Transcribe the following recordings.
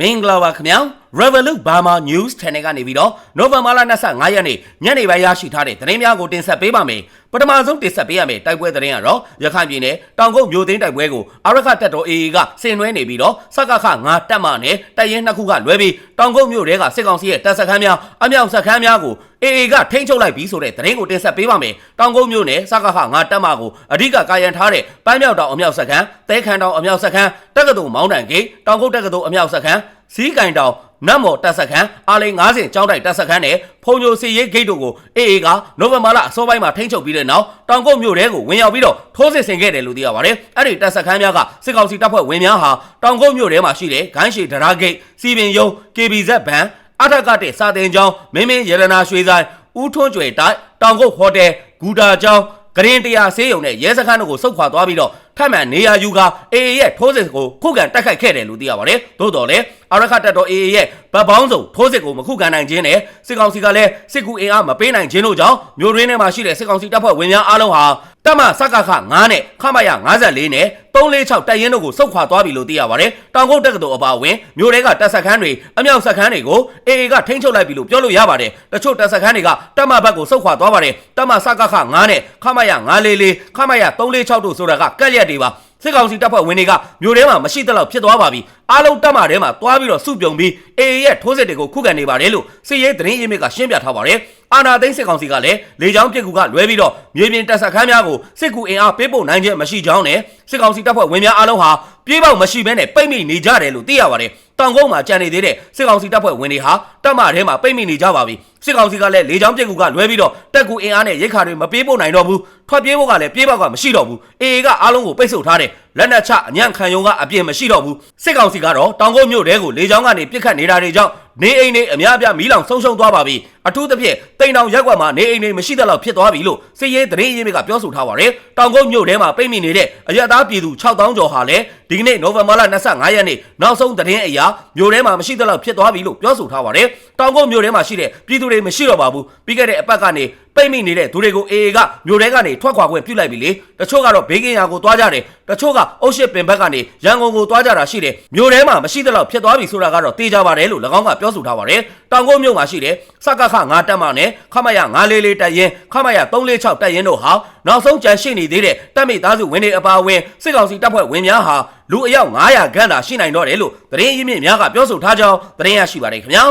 မင်္ဂလာပါခင်ဗျာ Revolut Burma News Channel ကနေပြီးတော့နိုဝင်ဘာလ25ရက်နေ့ညနေပိုင်းရရှိထားတဲ့သတင်းများကိုတင်ဆက်ပေးပါမယ် ပထမဆုံးတင်ဆက်ပေးရမယ့်တိုက်ပွဲသတင်းကတော့ရခိုင်ပြည်နယ်တောင်ကုတ်မြို့သိမ်းတိုက်ပွဲကိုအရခတပ်တော် AA ကဆင်နွှဲနေပြီးတော့စကခ9တပ်မနဲ့တိုက်ရင်နှစ်ခုကလွဲပြီးတောင်ကုတ်မြို့တဲကစစ်ကောင်စီရဲ့တပ်စခန်းများအမြောက်စခန်းများကို AA ကထိန်းချုပ်လိုက်ပြီးဆိုတဲ့သတင်းကိုတင်ဆက်ပေးပါမယ်တောင်ကုတ်မြို့နယ်စကခ9တပ်မကိုအဓိကကာယံထားတဲ့ပန်းမြောက်တောင်အမြောက်စခန်းတဲခန်တောင်အမြောက်စခန်းတက္ကသိုလ်မောင်းတန်ဂိတ်တောင်ကုတ်တက္ကသိုလ်အမြောက်စခန်း စီးကင်တောင်နတ်မော်တပ်စခန်းအားလိန်90ကျောင်းတိုက်တပ်စခန်းနဲ့ဖုံညိုစီရေးဂိတ်တို့ကို AA ကနိုဝင်ဘာလအစောပိုင်းမှာထိန်းချုပ်ပြီးတဲ့နောက်တောင်ကုတ်မြို့တဲကိုဝင်ရောက်ပြီးတော့ထိုးစစ်ဆင်ခဲ့တယ်လို့သိရပါတယ်။အဲ့ဒီတပ်စခန်းများကစစ်ကောင်စီတပ်ဖွဲ့ဝင်များဟာတောင်ကုတ်မြို့ထဲမှာရှိတဲ့ဂိုင်းရှည်ဒရာဂိတ်စီပင်ယုံ KBZ ဘန်အထက်ကတဲ့စာတင်ကျောင်းမင်းမင်းရတနာရွှေဆိုင်ဦးထွန်းကျွေတိုက်တောင်ကုတ်ဟိုတယ်ဂူတာကျောင်း ဂရင်တရားဆေးရုံနဲ့ရဲစခန်းတို့ကိုစုတ်ခွာသွားပြီးတော့ထပ်မံနေရာယူက AA ရဲ့ထိုးစစ်ကိုခုခံတိုက်ခိုက်ခဲ့တယ်လို့သိရပါတယ်။သို့တော်လည်းအရခတ်တပ်တော် AA ရဲ့ဗတ်ပေါင်းစုံထိုးစစ်ကိုမခုခံနိုင်ခြင်းနဲ့စစ်ကောင်စီကလည်းစစ်ကူအင်အားမပေးနိုင်ခြင်းတို့ကြောင့်မြို့ရင်းထဲမှာရှိတဲ့စစ်ကောင်စီတပ်ဖွဲ့ဝင်များအားလုံးဟာ တပ်မစကခ9နဲ့ခမရ54နဲ့346တပ်ရင်းတို့ကိုစုတ်ခွာသွားပြီလို့သိရပါတယ်။တောင်ကုတ်တက္ကသိုလ်အပါအဝင်မြို့တွေကတပ်စခန်းတွေအမြောက်စခန်းတွေကို AA ကထိန်းချုပ်လိုက်ပြီလို့ပြောလို့ရပါတယ်။တချို့တပ်စခန်းတွေကတပ်မဘက်ကိုစုတ်ခွာသွားပါတယ်။တပ်မစကခ9နဲ့ခမရ944ခမရ346တို့ဆိုတာကကက်ရက်တွေပါ။ စစ်ကောင်စီတပ်ဖွဲ့ဝင်တွေကမြို့ထဲမှာမရှိသလောက်ဖြစ်သွားပါပြီအားလုံးတပ်မထဲမှာတွားပြီးတော့စုပြုံပြီးအေအေရဲ့ထိုးစစ်တွေကိုခုခံနေပါတယ်လို့စစ်ရေးသတင်းရင်းမြစ်ကရှင်းပြထားပါတယ်အာနာသိန်းစစ်ကောင်စီကလည်းလေကြောင်းပစ်ကူကလွဲပြီးတော့မြေပြင်တပ်ဆက်ခန်းများကိုစစ်ကူအင်အားပေးပို့နိုင်ခြင်းမရှိကြောင်းနဲ့စစ်ကောင်စီတပ်ဖွဲ့ဝင်များအားလုံးဟာ ပြေးပေါက်မရှိဘဲနဲ့ပိတ်မိနေကြတယ်လို့သိရပါတယ်တောင်ကုန်းမှာကြံနေသေးတဲ့စစ်ကောင်စီတပ်ဖွဲ့ဝင်တွေဟာတပ်မထဲမှာပိတ်မိနေကြပါပြီစစ်ကောင်စီကလည်းလေကြောင်းပစ်ကူကလွဲပြီးတော့တက်ကူအင်အားနဲ့ရိတ်ခါတွေမပေးပို့နိုင်တော့ဘူးထွက်ပြေးဖို့ကလည်းပြေးပေါက်ကမရှိတော့ဘူးအေအေကအားလုံးကိုပိတ်ဆို့ထားတယ်လက်နက်ချအညံ့ခံယုံကအပြည့်မရှိတော့ဘူးစစ်ကောင်စီကတော့တောင်ကုန်းမြို့တဲကိုလေကြောင်းကနေပစ်ခတ်နေတာတွေကြောင့် နေအိမ်တွေအများအပြားမီးလောင်ဆုံးရှုံးသွားပါပြီအထူးသဖြင့်တိမ်တောင်ရက်ကွက်မှာနေအိမ်တွေမရှိတဲ့လောက်ဖြစ်သွားပြီလို့စစ်ရေးသတင်းရင်းမြစ်ကပြောဆိုထားပါတယ်တောင်ကုန်းမြို့ထဲမှာပိတ်မိနေတဲ့အရသားပြည်သူ6000ကျော်ဟာလည်းဒီကနေ့နိုဝင်ဘာလ25ရက်နေ့နောက်ဆုံးသတင်းအရာမြို့ထဲမှာမရှိတဲ့လောက်ဖြစ်သွားပြီလို့ပြောဆိုထားပါတယ်တောင်ကုန်းမြို့ထဲမှာရှိတဲ့ပြည်သူတွေမရှိတော့ပါဘူးပြီးခဲ့တဲ့အပတ်ကနေ ပိတ်မိနေတဲ့သူတွေကို AA ကမြို့ထဲကနေထွက်ခွာခွင့်ပြုလိုက်ပြီလေတချို့ကတော့ဘေးကင်းရာကိုသွားကြတယ်တချို့ကအုတ်ရှစ်ပင်ဘက်ကနေရန်ကုန်ကိုသွားကြတာရှိတယ်မြို့ထဲမှာမရှိတဲ့လောက်ဖြစ်သွားပြီဆိုတာကတော့သိကြပါတယ်လို့၎င်းကပြောဆိုထားပါတယ်တောင်ကုန်းမြို့မှာရှိတဲ့စကခ9တက်မနဲ့ခမရ944တက်ရင်ခမရ346တက်ရင်တို့ဟာနောက်ဆုံးကြန့်ရှိနေသေးတဲ့တပ်မိသားစုဝင်တွေအပါအဝင်စစ်ကောင်စီတပ်ဖွဲ့ဝင်များဟာလူအယောက်900ခန့်သာရှိနိုင်တော့တယ်လို့သတင်းရင်းမြစ်များကပြောဆိုထားကြောင်းသတင်းရရှိပါတယ်ခင်ဗျာ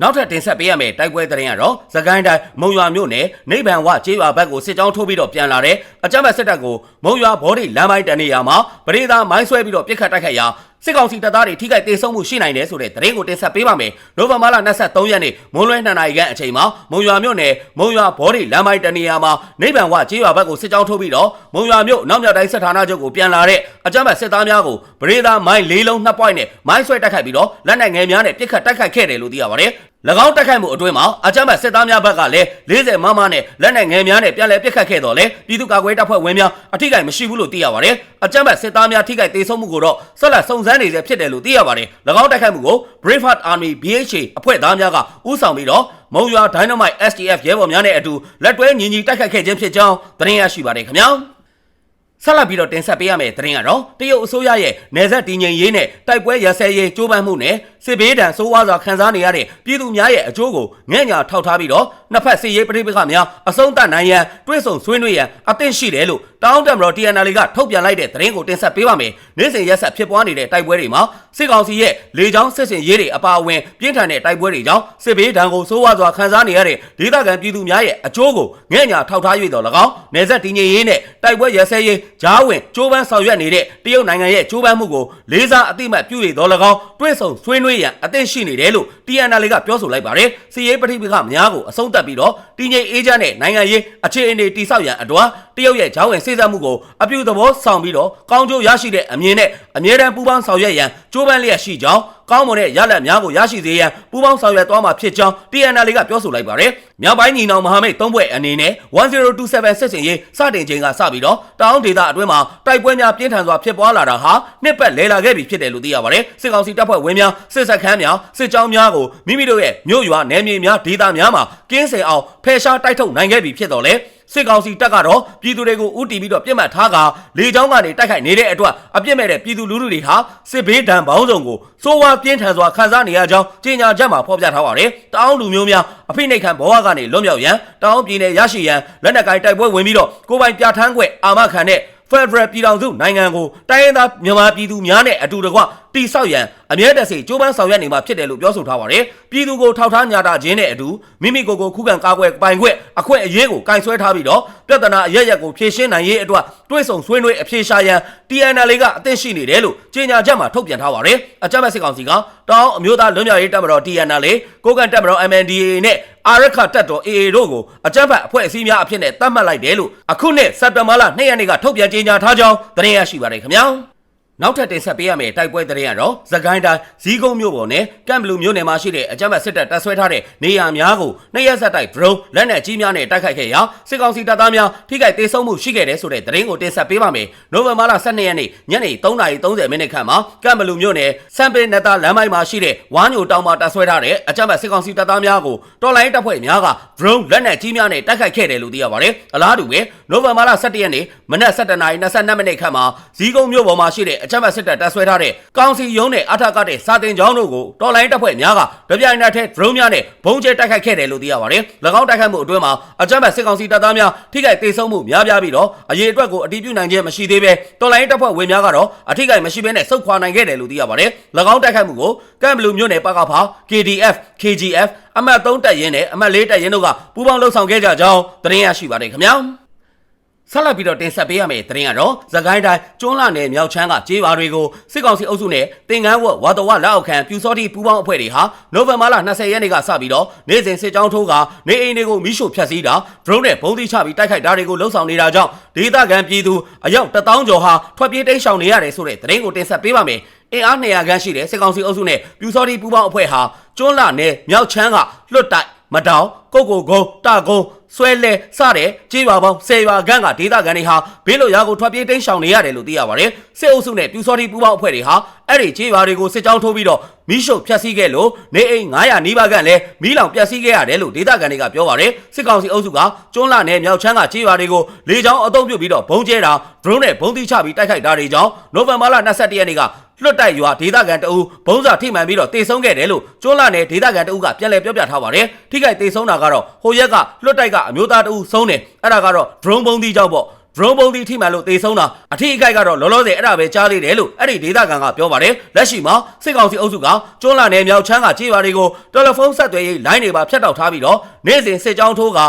နောက်ထပ်တင်ဆက်ပေးရမယ့်တိုက်ပွဲသတင်းကတော့သကိုင်းတိုင်းမုံရွာမြို့နယ်နိဗ္ဗာန်ဝကျေးရွာဘက်ကိုစစ်ကြောင်းထိုးပြီးတော့ပြန်လာတဲ့အကြမ်းဖက်စစ်တပ်ကိုမုံရွာဘော်ဒီလမ်းပိုင်းတနေရာမှာပရိသာမိုင်းဆွဲပြီးတော့ပြစ်ခတ်တိုက်ခိုက်ရာ စစ်ကောင်စီတပ်သားတွေထိခိုက်ဒေဆုံးမှုရှိနိုင်တယ်ဆိုတဲ့သတင်းကိုတင်ဆက်ပေးပါမယ်။နိုဝင်ဘာလ23ရက်နေ့မွန်းလွဲ2နာရီခန့်အချိန်မှာမုံရွာမြို့နယ်မုံရွာဘော်ဒီလမ်းပိုင်းတနေရာမှာနိဗ္ဗာန်ဝကျေးရွာဘက်ကိုစစ်ကြောင်းထိုးပြီးတော့မုံရွာမြို့နောက်မြောက်တိုင်းစစ်ဌာနချုပ်ကိုပြန်လာတဲ့အကြမ်းဖက်စစ်သားများကိုပရိသာမိုင်း၄လုံး2ပွိုင်းနဲ့မိုင်းဆွဲတိုက်ခိုက်ပြီးတော့လက်နက်ငယ်များနဲ့ပြစ်ခတ်တိုက်ခိုက်ခဲ့တယ်လို့သိရပါတယ်။၎ င်းတိုက်ခိုက်မှုအတွင်းမှာအကြမ်းဖက်စစ်သားများဘက်ကလည်း40မမနဲ့လက်နက်ငယ်များနဲ့ပြန်လည်ပစ်ခတ်ခဲ့တော့လေပြည်သူ့ကာကွယ်တပ်ဖွဲ့ဝင်များအထိကိမရှိဘူးလို့သိရပါတယ်။အကြမ်းဖက်စစ်သားများထိခိုက်ဒေဆုံးမှုကိုတော့ဆက်လက်စုံစမ်းနေဆဲဖြစ်တယ်လို့သိရပါတယ်။၎င်းတိုက်ခိုက်မှုကို Braveheart Army BHA အဖွဲ့သားများကဦးဆောင်ပြီးတော့မုံရွာ Dynamite STF ရဲဘော်များနဲ့အတူလက်တွဲညီညီတိုက်ခိုက်ခဲ့ခြင်းဖြစ်ကြောင်းသတင်းရရှိပါတယ်ခင်ဗျာ။ ဆက်လက်ပြီးတော့တင်ဆက်ပေးရမယ့်သတင်းကတော့တရုတ်အစိုးရရဲ့နေဆက်တည်ငြိမ်ရေးနဲ့တိုက်ပွဲရစဲရေးကြိုးပမ်းမှုနဲ့စစ်ဘေးဒဏ်ဆိုးဝါးစွာခံစားနေရတဲ့ပြည်သူများရဲ့အကျိုးကိုငဲ့ညာထောက်ထားပြီးတော့နှစ်ဖက်စစ်ရေးပဋိပက္ခများအဆုံးသတ်နိုင်ရန်တွဲဆုံဆွေးနွေးရန်အသင့်ရှိတယ်လို့ တောင်းတမတော် TNL ကထုတ်ပြန်လိုက်တဲ့သတင်းကိုတင်ဆက်ပေးပါမယ်။နေ့စဉ်ရက်ဆက်ဖြစ်ပွားနေတဲ့တိုက်ပွဲတွေမှာစစ်ကောင်စီရဲ့လေကြောင်းစစ်စင်ရေးတွေအပါအဝင်ပြင်းထန်တဲ့တိုက်ပွဲတွေကြောင့်စစ်ဘေးဒဏ်ကိုဆိုးဝါးစွာခံစားနေရတဲ့ဒေသခံပြည်သူများရဲ့အကျိုးကိုငဲ့ညာထောက်ထား၍တော်၎င်းနေဆက်တည်ငြိမ်ရေးနဲ့တိုက်ပွဲရစဲရေးဂျားဝင်ကြိုးပမ်းဆောင်ရွက်နေတဲ့တရုတ်နိုင်ငံရဲ့ကြိုးပမ်းမှုကိုလေးစားအသိမှတ်ပြုရတော်၎င်းတွဲဆုံဆွေးနွေးရန်အသင့်ရှိနေတယ်လို့ TNL ကပြောဆိုလိုက်ပါတယ်။စီရေးပဋိပက္ခများကိုအဆုံးသတ်ပြီးတော့တည်ငြိမ်အေးချမ်းတဲ့နိုင်ငံရေးအခြေအနေတည်ဆောက်ရန်အတွက်တ ရုတ်ရဲ့ဂျားဝင်စေ့စပ်မှုကိုအပြုသဘောဆောင်ပြီးတော့ကောင်းကျိုးရရှိတဲ့အမြင်နဲ့အမြဲတမ်းပူးပေါင်းဆောင်ရွက်ရန်ကြိုးပမ်းလျက်ရှိကြောင်းကောင်းမွန်တဲ့ရလဒ်များကိုရရှိစေရန်ပူးပေါင်းဆောင်ရွက်သွားမှာဖြစ်ကြောင်း TNL ကပြောဆိုလိုက်ပါတယ် မြောက်ပိုင်းညီနောင်မဟာမိတ်သုံးဘွဲ့အနေနဲ့1027စစ်စင်ရေးစတင်ချိန်ကစပြီးတော့တောင်ဒေသအတွင်းမှာတိုက်ပွဲများပြင်းထန်စွာဖြစ်ပွားလာတာဟာနှစ်ပတ်လဲလာခဲ့ပြီဖြစ်တယ်လို့သိရပါတယ်စစ်ကောင်စီတပ်ဖွဲ့ဝင်များစစ်စခန်းများစစ်ကြောင်းများကိုမိမိတို့ရဲ့မြို့ရွာနယ်မြေများဒေသများမှာကင်းစင်အောင်ဖယ်ရှားတိုက်ထုတ်နိုင်ခဲ့ပြီဖြစ်တော်လဲစစ်ကောင်စီတပ်ကတော့ပြည်သူတွေကိုဥတီပြီးတော့ပြစ်မှတ်ထားကလေကြောင်းကနေတိုက်ခိုက်နေတဲ့အတွက်အပြစ်မဲ့တဲ့ပြည်သူလူထုတွေဟာစစ်ဘေးဒဏ်ပေါင်းစုံကိုစိုးဝါးပြင်းထန်စွာခံစားနေရကြောင်းကြေညာချက်မှာဖော်ပြထားပါတယ်။တောင်းလူမျိုးများအဖိနှိတ်ခံဘဝကနေလွတ်မြောက်ရန်တောင်းပြည်နယ်ရရှိရန်လက်နက်ကိုင်တိုက်ပွဲဝင်ပြီးတော့ကိုယ်ပိုင်ပြဋ္ဌာန်းခွင့်အာမခံတဲ့ Federal ပြည်ထောင်စုနိုင်ငံကိုတိုင်းရင်းသားမြန်မာပြည်သူများနဲ့အတူတကွတိဆောက်ရန်အမြဲတစေကြိုးပမ်းဆောင်ရွက်နေမှာဖြစ်တယ်လို့ပြောဆိုထားပါတယ်။ပြည်သူကိုထောက်ထားညာတာခြင်းနဲ့အတူမိမိကိုယ်ကိုခုခံကာကွယ်ပိုင်ခွင့်အခွင့်အရေးကိုကင်ဆွဲထားပြီးတော့ပြဿနာအရရက်ကိုဖြေရှင်းနိုင်ရေးအတွက်တွဲဆောင်ဆွေးနွေးအဖြေရှာရန် TNL ကအသင့်ရှိနေတယ်လို့ကြေညာချက်မှာထုတ်ပြန်ထားပါတယ်။အကြမ်းဖက်စစ်ကောင်စီကတောင်းအမျိုးသားလွတ်မြောက်ရေးတပ်မတော် TNL ကိုကန်တပ်မတော် MNDAA နဲ့အာရခတပ်တော် AA တို့ကိုအကြမ်းဖက်အဖွဲ့အစည်းများအဖြစ်နဲ့သတ်မှတ်လိုက်တယ်လို့အခုနှစ်စက်တင်ဘာလ2ရက်နေ့ကထုတ်ပြန်ကြေညာထားကြောင်းသတင်းရရှိပါတယ်ခင်ဗျာ။ နောက်ထပ်တင်ဆက်ပေးရမယ့်တိုက်ပွဲသတင်းကတော့သကိုင်းတိုင်းဇီးကုန်းမြို့ပေါ်နဲ့ကမ်ဘလူမြို့နယ်မှာရှိတဲ့အကြမ်းဖက်စစ်တပ်တပ်ဆွဲထားတဲ့နေရာများကိုနှစ်ရက်ဆက်တိုက် drone လက်နက်ကြီးများနဲ့တိုက်ခိုက်ခဲ့ရာစစ်ကောင်စီတပ်သားများထိခိုက်ဒေဆုံးမှုရှိခဲ့တဲ့ဆိုတဲ့သတင်းကိုတင်ဆက်ပေးပါမယ်။နိုဝင်ဘာလ12ရက်နေ့ညနေ3:30မိနစ်ခန့်မှာကမ်ဘလူမြို့နယ်စံပင်နတာလမ်းပိုင်းမှာရှိတဲ့ဝါညိုတောင်မှာတပ်ဆွဲထားတဲ့အကြမ်းဖက်စစ်ကောင်စီတပ်သားများကိုတော်လိုင်းတပ်ဖွဲ့များက drone လက်နက်ကြီးများနဲ့တိုက်ခိုက်ခဲ့တယ်လို့သိရပါတယ်။အလားတူပဲနိုဝင်ဘာလ17ရက်နေ့မနက်7:22မိနစ်ခန့်မှာဇီးကုန်းမြို့ပေါ်မှာရှိတဲ့အကြမ်းဖက်စစ်တပ်တပ်ဆွဲထားတဲ့ကောင်စီရုံးနဲ့အထက်ကတဲ့စာတင်ကျောင်းတို့ကိုတော်လိုင်းတပ်ဖွဲ့များကတပြိုင်နက်တည်း drone များနဲ့ဘုံကျဲတိုက်ခိုက်ခဲ့တယ်လို့သိရပါတယ်။၎င်းတိုက်ခိုက်မှုအတွင်းမှာအကြမ်းဖက်စစ်ကောင်စီတပ်သားများထိခိုက်ဒေဆုံးမှုများပြားပြီးတော့အရေးအတွက်ကိုအတည်ပြုနိုင်ခြင်းမရှိသေးပဲတော်လိုင်းတပ်ဖွဲ့ဝင်များကတော့အထိခိုက်မရှိဘဲနဲ့စုခွာနိုင်ခဲ့တယ်လို့သိရပါတယ်။၎င်းတိုက်ခိုက်မှုကိုကမ်ဘလူမြို့နယ်ပကဖာ KDF KGF အမှတ်3တပ်ရင်းနဲ့အမှတ်4တပ်ရင်းတို့ကပူးပေါင်းလှုပ်ဆောင်ခဲ့ကြကြောင်းသတင်းရရှိပါတယ်ခင်ဗျာ။ ဆက်လက်ပြီးတော့တင်ဆက်ပေးရမယ့်သတင်းကတော့သခိုင်းတိုင်းကျွန်းလာနယ်မြောက်ချမ်းကကြေးပါတွေကိုစစ်ကောင်စီအုပ်စုနဲ့တင်ကန်းဝတ်ဝါတော်ဝလက်အောက်ခံပြူစောတိပူပေါင်းအဖွဲ့တွေဟာနိုဝင်ဘာလ20ရက်နေ့ကစပြီးတော့နေ့စဉ်စစ်ကြောင်းထိုးကနေအိမ်တွေကိုမိရှို့ဖျက်ဆီးတာဒရုန်းနဲ့ဘုံသီးချပြီးတိုက်ခိုက်တာတွေကိုလှုံ့ဆော်နေတာကြောင့်ဒေသခံပြည်သူအယောက်1000ကျော်ဟာထွက်ပြေးတိမ်းရှောင်နေရတယ်ဆိုတဲ့သတင်းကိုတင်ဆက်ပေးပါမယ်အင်အား200ခန်းရှိတဲ့စစ်ကောင်စီအုပ်စုနဲ့ပြူစောတိပူပေါင်းအဖွဲ့ဟာကျွန်းလာနယ်မြောက်ချမ်းကလွတ်တိုက်မတောင်ကုတ်ကိုကုန်းတာကုန်း ဆွဲလဲစတဲ့ကြေးရွာပေါင်း10ရွာခန့်ကဒေသခံတွေဟာဘေးလွတ်ရာကိုထွက်ပြေးတိမ်းရှောင်နေရတယ်လို့သိရပါတယ်။စစ်အုပ်စုနဲ့ပြူစောတိပူပေါင်းအဖွဲ့တွေဟာအဲ့ဒီကြေးရွာတွေကိုစစ်ကြောင်းထိုးပြီးတော့မိရှုပ်ဖျက်ဆီးခဲ့လို့နေအိမ်900နီးပါးခန့်လည်းမီးလောင်ပျက်စီးခဲ့ရတယ်လို့ဒေသခံတွေကပြောပါတယ်။စစ်ကောင်စီအုပ်စုကကျွန်းလာနယ်မြောက်ချမ်းကကြေးရွာတွေကိုလေကြောင်းအုံပြုတ်ပြီးတော့ဘုံကျဲတာ drone နဲ့ဘုံတိချပြီးတိုက်ခိုက်တာတွေကြောင့်နိုဝင်ဘာလ22ရက်နေ့က လွတ်တိုက်ရွာဒေသခံတအူဘုံစာထိမှန်ပြီးတော့တေဆုံးခဲ့တယ်လို့ကျွန်းလာနယ်ဒေသခံတအူကပြန်လည်ပြောပြထားပါတယ်။ထိခိုက်တေဆုံးတာကတော့ဟိုရက်ကလွတ်တိုက်ကအမျိုးသားတအူဆုံးတယ်။အဲ့ဒါကတော့ drone ဘုံတိကြောင့်ပေါ့။ drone ဘုံတိထိမှန်လို့တေဆုံးတာအထိအခိုက်ကတော့လောလောဆယ်အဲ့ဒါပဲကြားသေးတယ်လို့အဲ့ဒီဒေသခံကပြောပါတယ်။လက်ရှိမှာစစ်ကောင်စီအုပ်စုကကျွန်းလာနယ်မြောက်ချမ်းကကြေးရွာတွေကိုတယ်လီဖုန်းဆက်သွယ်ရေးလိုင်းတွေပါဖြတ်တောက်ထားပြီးတော့နေ့စဉ်စစ်ကြောင်းထိုးက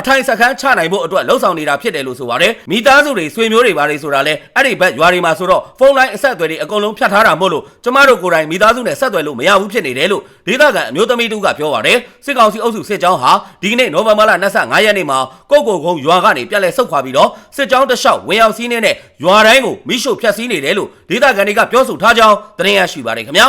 အထိုင်စခန်းချနိုင်ဖို့အတွက်လှုံ့ဆော်နေတာဖြစ်တယ်လို့ဆိုပါတယ်မိသားစုတွေဆွေမျိုးတွေပါတယ်ဆိုတာလဲအဲ့ဒီဘက်ရွာတွေမှာဆိုတော့ဖုန်းလိုင်းအဆက်အသွယ်တွေအကုန်လုံးဖြတ်ထားတာမို့လို့ကျမတို့ကိုယ်တိုင်မိသားစုနဲ့ဆက်သွယ်လို့မရဘူးဖြစ်နေတယ်လို့ဒေသခံအမျိုးသမီးတူကပြောပါတယ်စစ်ကောင်စီအုပ်စုစစ်ကြောင်းဟာဒီကနေ့နိုဝင်ဘာလ25ရက်နေ့မှာကုတ်ကိုကုန်းရွာကနေပြန်လည်ဆုတ်ခွာပြီးတော့စစ်ကြောင်းတစ်လျှောက်ဝင်ရောက်စီးနေတဲ့ရွာတိုင်းကိုမိရှို့ဖျက်ဆီးနေတယ်လို့ဒေသခံတွေကပြောဆိုထားကြောင်းသတင်းရရှိပါတယ်ခင်ဗျာ